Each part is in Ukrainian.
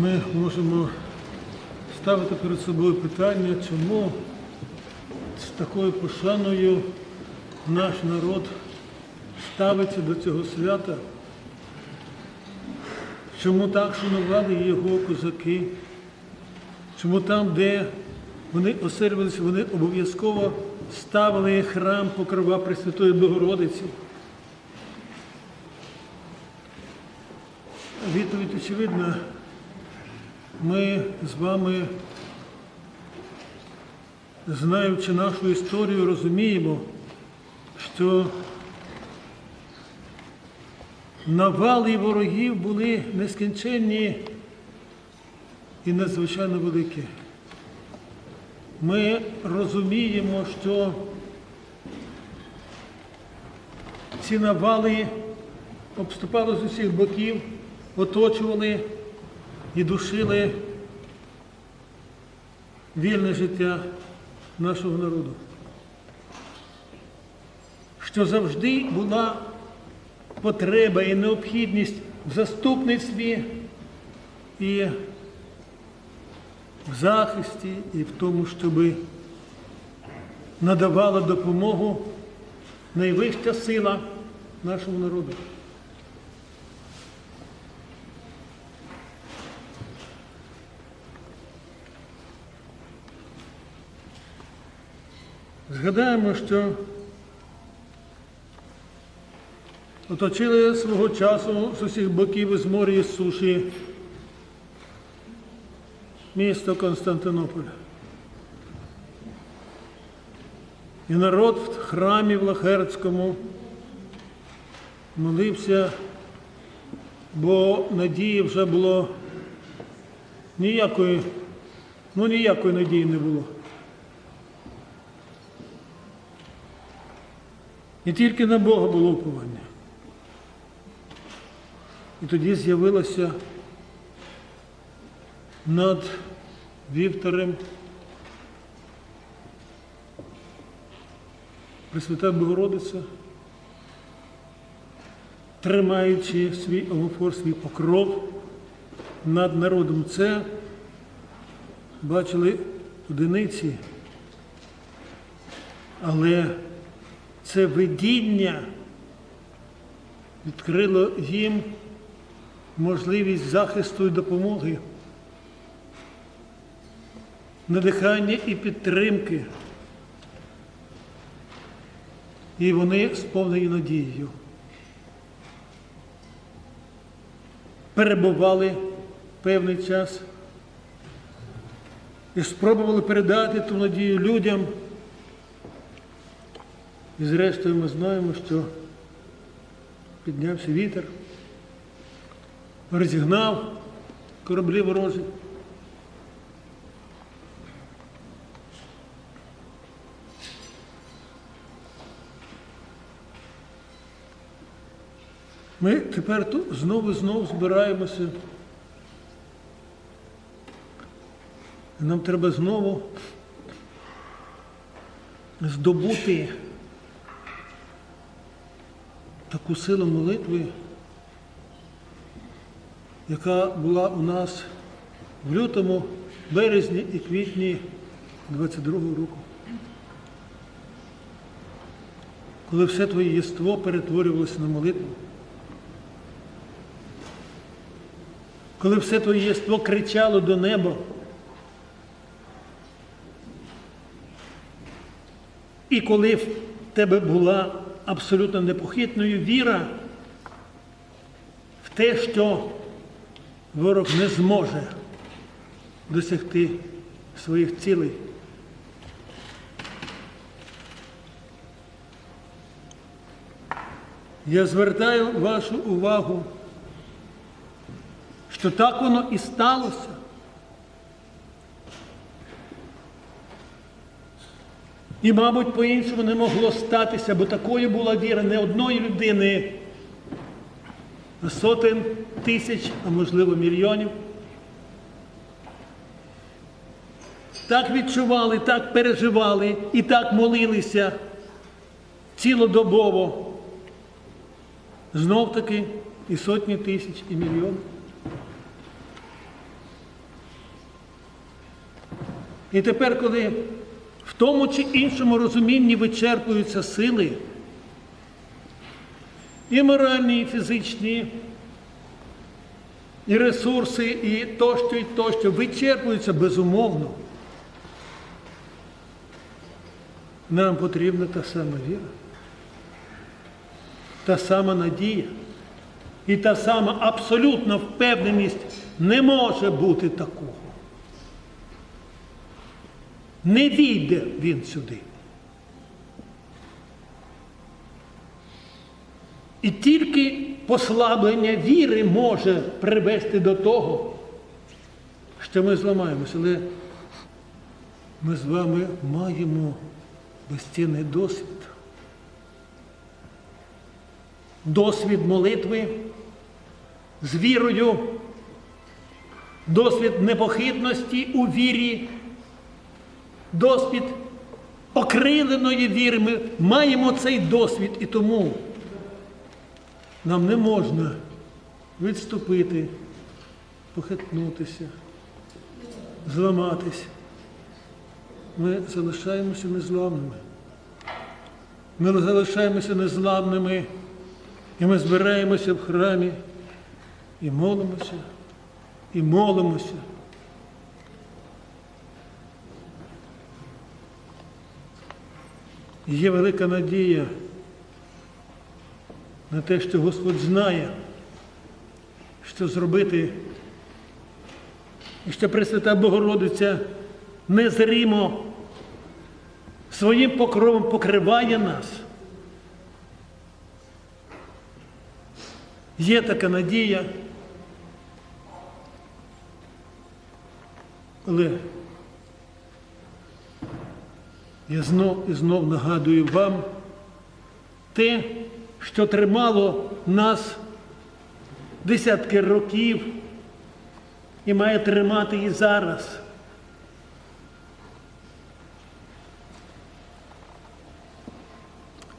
ми можемо ставити перед собою питання, чому з такою пошаною наш народ ставиться до цього свята, чому так шанували його козаки, чому там, де вони оселювалися, вони обов'язково ставили храм покрова Пресвятої Богородиці. Відповідь очевидна. Ми з вами, знаючи нашу історію, розуміємо, що навали ворогів були нескінченні і надзвичайно великі. Ми розуміємо, що ці навали обступали з усіх боків, оточували і душили вільне життя нашого народу. Що завжди була потреба і необхідність в заступництві і в захисті, і в тому, щоб надавала допомогу найвища сила нашому народу. Згадаємо, що оточили свого часу з усіх боків із моря і з суші місто Константинополь. І народ в храмі в Лахерцькому молився, бо надії вже було ніякої, ну ніякої надії не було. І тільки на Бога було уповання. І тоді з'явилося над вівторем Пресвята Богородиця, тримаючи свій омофор, свій покров над народом. Це бачили одиниці, але це видіння відкрило їм можливість захисту і допомоги, надихання і підтримки. І вони сповнені надією. Перебували певний час і спробували передати ту надію людям. І зрештою ми знаємо, що піднявся вітер, розігнав кораблі ворожі. Ми тепер тут знову знову збираємося. Нам треба знову здобути таку силу молитви, яка була у нас в лютому, березні і квітні 22-го року. Коли все твоє єство перетворювалося на молитву. Коли все твоє єство кричало до неба. І коли в тебе була абсолютно непохитною віра в те, що ворог не зможе досягти своїх цілей. Я звертаю вашу увагу, що так воно і сталося. І, мабуть, по-іншому не могло статися, бо такою була віра не одної людини, сотень тисяч, а можливо мільйонів. Так відчували, так переживали і так молилися цілодобово. Знов таки і сотні тисяч, і мільйони. І тепер, коли в тому чи іншому розумінні вичерпуються сили, і моральні, і фізичні, і ресурси, і тощо, і тощо, вичерпуються безумовно. Нам потрібна та сама віра, та сама надія і та сама абсолютна впевненість не може бути такого. Не війде він сюди. І тільки послаблення віри може привести до того, що ми зламаємося. Але ми з вами маємо безцінний досвід. Досвід молитви з вірою, досвід непохитності у вірі, досвід окриленої віри. Ми маємо цей досвід і тому нам не можна відступити, похитнутися, зламатися. Ми залишаємося незламними. Ми залишаємося незламними, і ми збираємося в храмі і молимося, і молимося. Є велика надія на те, що Господь знає, що зробити, і що Пресвята Богородиця незримо своїм покровом покриває нас. Є така надія, але я знов і знов нагадую вам те, що тримало нас десятки років і має тримати і зараз.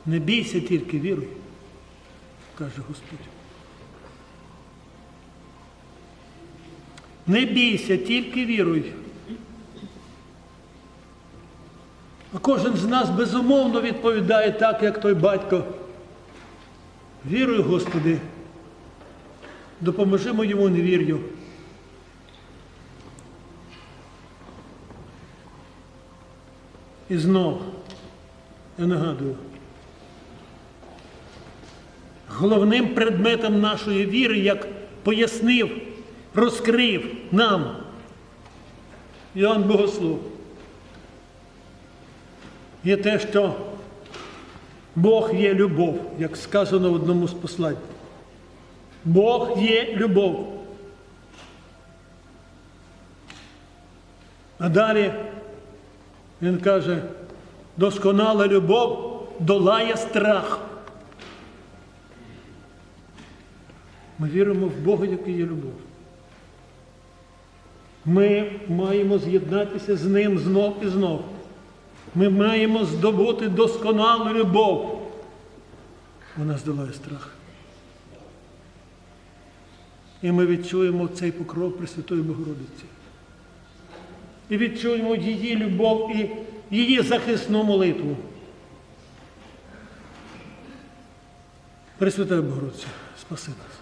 Не бійся тільки віруй, каже Господь. Не бійся, тільки віруй. Кожен з нас безумовно відповідає так, як той батько. Вірую, Господи, допоможи моєму невір'ю. І знов я нагадую, головним предметом нашої віри, як пояснив, розкрив нам Іоанн Богослов, є те, що Бог є любов, як сказано в одному з послань. Бог є любов. А далі він каже, досконала любов долає страх. Ми віримо в Бога, який є любов. Ми маємо з'єднатися з Ним знов і знов. Ми маємо здобути досконалу любов. Вона здолає страх. І ми відчуємо цей покров Пресвятої Богородиці. І відчуємо її любов і її захисну молитву. Пресвятая Богородиця, спаси нас.